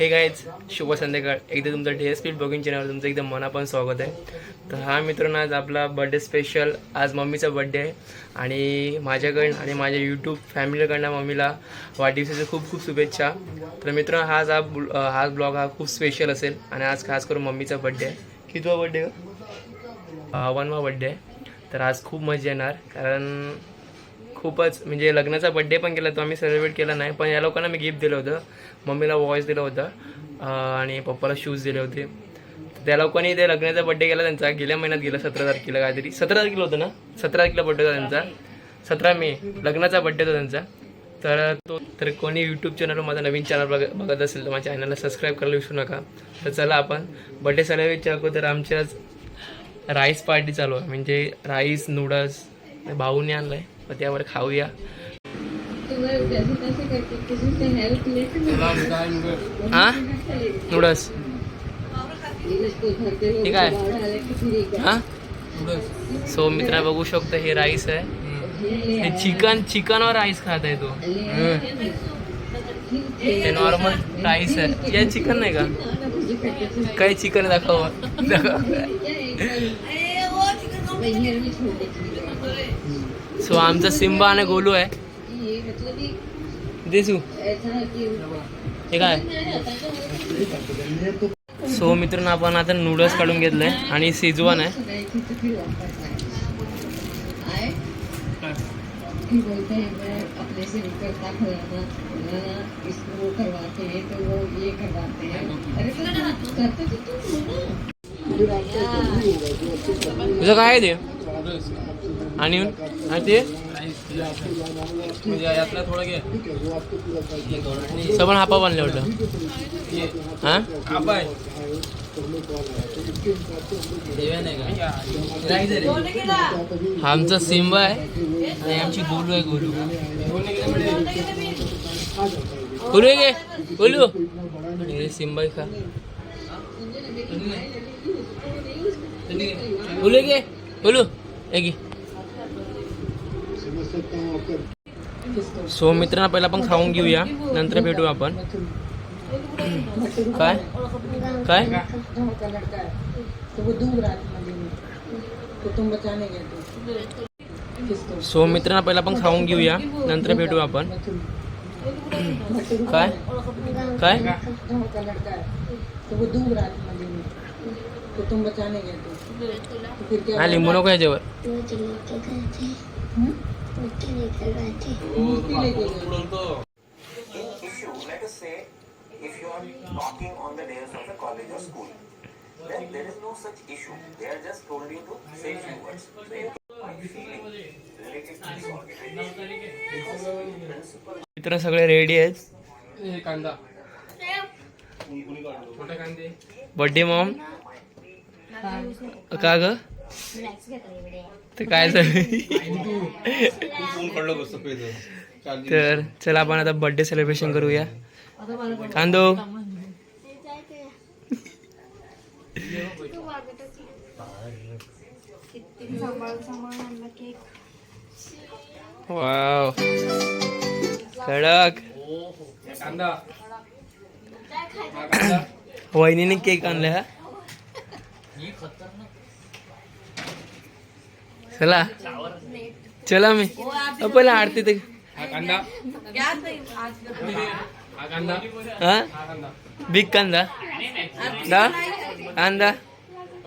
हे गायच शुभ संध्याकाळ. एकदा तुमचं डी एस पी ब्लॉगिंग चॅनलवर तुमचं एकदम मनापासून स्वागत आहे. तर हा मित्रांनो आज आपला बड्डे स्पेशल आज मम्मीचा बड्डे आहे. आणि माझ्याकडून आणि माझ्या यूट्यूब फॅमिलीकडनं मम्मीला वाढदिवसाच्या खूप खूप शुभेच्छा. तर मित्रांनो हा आज हा हा ब्लॉग हा खूप स्पेशल असेल. आणि आज खास करून मम्मीचा बड्डे आहे. कितवा बड्डे वनवा बड्डे आहे. तर आज खूप मजा येणार. कारण खूपच म्हणजे लग्नाचा बड्डे पण केला तो आम्ही सेलिब्रेट केला नाही पण या लोकांना मी गिफ्ट दिलं होतं. मम्मीला वॉइस दिलं होतं आणि पप्पाला शूज दिले होते. त्या लोकांनी ते लग्नाचा बड्डे केला त्यांचा गेल्या महिन्यात गेला सतरा तारखेला काहीतरी. सतरा तारखेला होतं ना? सतरा तारखेला बड्डे होता त्यांचा. सतरा मे लग्नाचा बड्डे होता त्यांचा. तर तो तर कोणी यूट्यूब चॅनलवर माझा नवीन चॅनल बघ बघत असेल तर माझ्या चॅनलला सबस्क्राईब करायला विसरू नका. तर चला आपण बड्डे सेलिब्रेटच्या अगोदर आमची राईस पार्टी चालू आहे. म्हणजे राईस नूडल्स भाऊने आणलं आहे मग त्यावर खाऊया. तुम्हारे जैसे तैसे करके किसी से हेल्प लेते हां नूडल्स. ठीक आहे. क्या? हां सो मित्र बघू शकतो हे राईस आहे. हे चिकन चिकनवर राईस खात आहे तो हे नॉर्मल राईस आहे. या चिकन नाही का? काही चिकन दाखव. दाखव। सो आमचा सिम्बा आणि गोलू आहे. ये दिसू. हे काय? सो मित्रांनो आपण आता नूडल्स काढून घेतलंय आणि सिजवान आहे. तुझं काय आहे ते? आणि आणि ते? सबन हापा बांधले होतं हा? हा आमचा सिम्बा आहे. आणि आमची गोलू आहे गोलू. गोलू आहे गे. गोलू. हे आहे का? आहे गे. आहे गे. सो मित्रांना पहिला आपण खाऊन घेऊया. नंतर भेटू आपण. काय? काय? सो मित्रांना पहिला आपण खाऊन घेऊया. नंतर भेटू आपण. काय? काय? गाँव का हा लिंबू नको याच्यावर issue, let us say, if you are talking on the days of a college or school, then there is no such issue. They are just told you to say few words. So you are feeling related to this organization. Because the principal मित्र सगळे ready आहेत कांदा birthday Maugham का ग ते काय झालं? तर चला आपण आता बर्थडे सेलिब्रेशन करूया. कांदो. वाव. कडक. वहिनीने केक आणलाय हा? चला. चला मी. पहिला आरती ते. हा कांदा. हा कांदा. हा? हा कांदा. बिग कांदा. दा? कांदा.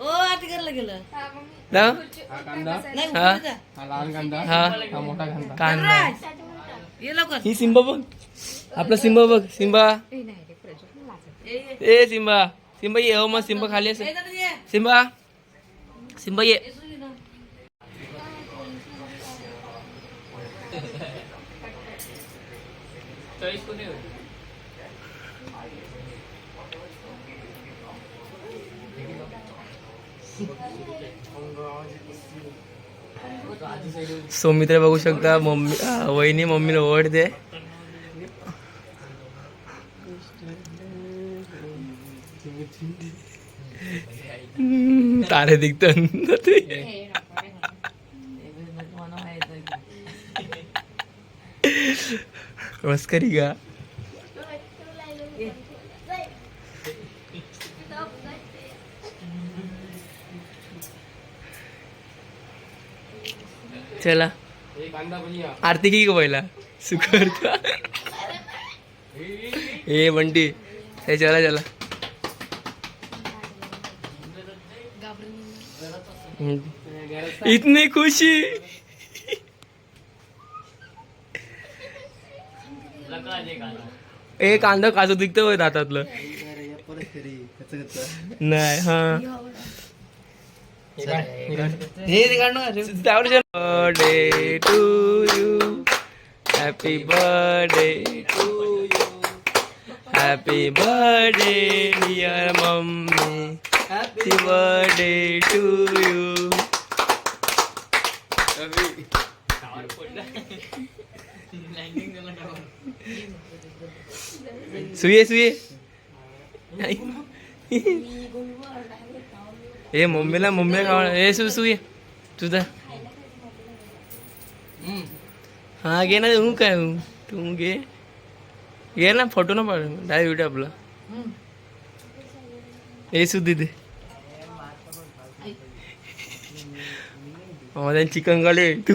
ओ आठ करला गेलं. दा? हा कांदा. नाही हा? हा कांदा. मोठा कांदा. कांदा. ये लवकर. ही सिंबा बघ. आपला सिंबा बघ. सिंबा. ए सिंबा. सिंबा ये हो मग सिंबा खाली असेल. सिंबा. सिंबा ये. सो मित्र बघू शकता मम्मी अं, वहिनी मम्मीला ओढते हम्म, तारे दिखतात नमस्कार गा. चला. आरती की पहिला? सुखर ए बंटी. हे चला चला. इतनी खुशी. ए कांदा काजू दिखत होय दातातलं. नाही हा. Birthday to you happy birthday to you happy birthday dear mummy happy birthday to you सुये सुये. ए मम्मीला मम्मीला खावा ए सु सुये. तुझा. हा घे ना हू काय हू? तू घे. घे ना फोटो ना पाडू डायरेक्ट व्हिडिओ आपला ए सु दिदे चिकन गाले तू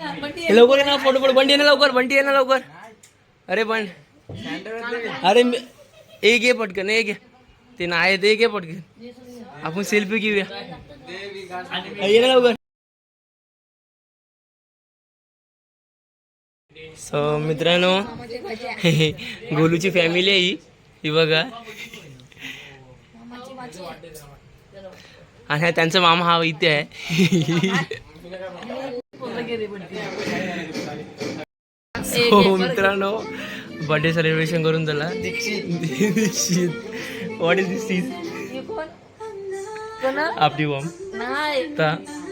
लवकर ये ना फोटो फोटो. बंटी ये ना लवकर बंटी ये ना लवकर. अरे पण अरे एक ये पटकन एक ये. ते नाही ते एक पटकन. आपण सेल्फी घेऊया. ये ना लवकर. सो मित्रांनो गोलूची फॅमिली आहे ही. ही बघा. आणि त्यांचा मामा हा इथे आहे. हो मित्रांनो बर्थडे सेलिब्रेशन करून झाला. दीक्षित. व्हॉट इज दिस सीज आपली बॉम्ब.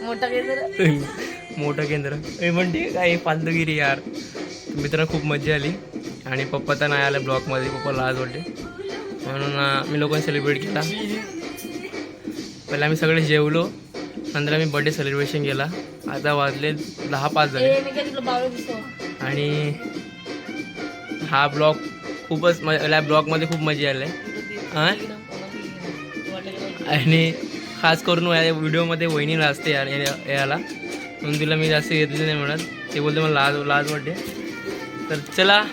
मोठा केंद्र मोठं केंद्र. मी म्हणते काय फालतूगिरी यार. मित्रांनो खूप मजा आली. आणि पप्पा तर नाही आले ब्लॉकमध्ये. पप्पा लाज वाटते म्हणून मी लोकांनी सेलिब्रेट केला. पहिला आम्ही सगळे जेवलो. नंतर आम्ही बर्थडे सेलिब्रेशन केला. आता वाजले दहा पाच झाले. आणि हा ब्लॉग खूपच म- या ब्लॉगमध्ये खूप मजा आली. हां? आणि खास करून या व्हिडिओमध्ये वहिनी नाचते यार याला. म्हणून तिला मी जास्त घेतली नाही म्हणत. ते बोलते मला लाज लाज वाटते. तर चला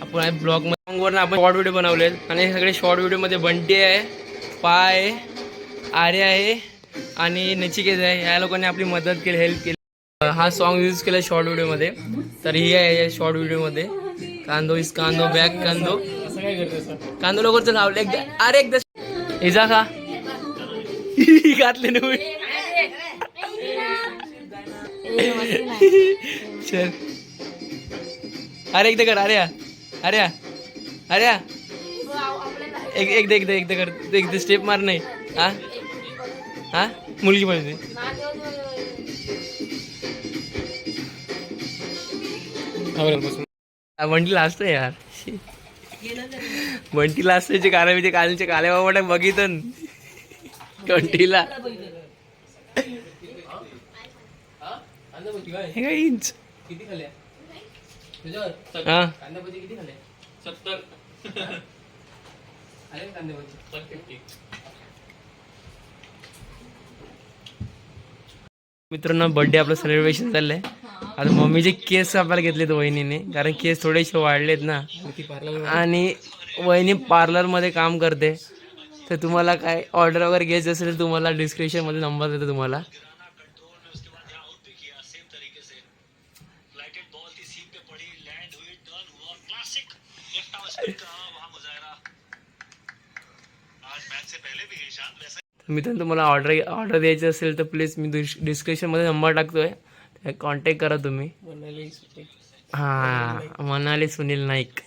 आपण या ब्लॉगमध्ये आपण शॉर्ट व्हिडिओ बनवले आणि हे सगळे शॉर्ट व्हिडिओमध्ये बंटी आहे पाय आहे आर्य आहे आणि नचिकेत आहे या लोकांनी आपली मदत केली हेल्प केली. हा सॉन्ग यूज केला शॉर्ट व्हिडिओमध्ये तर ही आहे या शॉर्ट व्हिडिओमध्ये कांदो इस कांदो बॅग कांदो. कांदो लवकर लावले एकदा अरे एकदा इजा का घातले ना चल. अरे एकदा कर. अरे या. अरे या. अरे या. एक एकदा एकदा एकदा कर. एकदा स्टेप मार नाही. हा? हा? मुलगी पाहिजे. बंटी लाजतो यार. बंटी लाजतोचे काले मी ते कालचे काले बाबा बघितन कंटीला हे इंच किती खाल्या हा सत्तर आहे ना कांदा भजी मित्रांनो बर्थडे आपलं सेलिब्रेशन चाललंय. आता मम्मीचे केस कापायला घेतलेत वहिनीने. कारण केस थोडेसे वाढलेत ना. आणि वहिनी पार्लरमध्ये काम करते. तर तुम्हाला काय ऑर्डर वगैरे घ्यायचं असेल तर तुम्हाला डिस्क्रिप्शनमध्ये नंबर देतो तुम्हाला. मित्रांनो तुम्हाला ऑर्डर ऑर्डर द्यायचं असेल तर प्लीज मी डिस्क्रिप्शनमध्ये नंबर टाकतोय. कॉन्टॅक्ट करा तुम्ही. हा म्हणाले सुनील नाईक.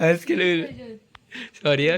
हस केलं सॉरी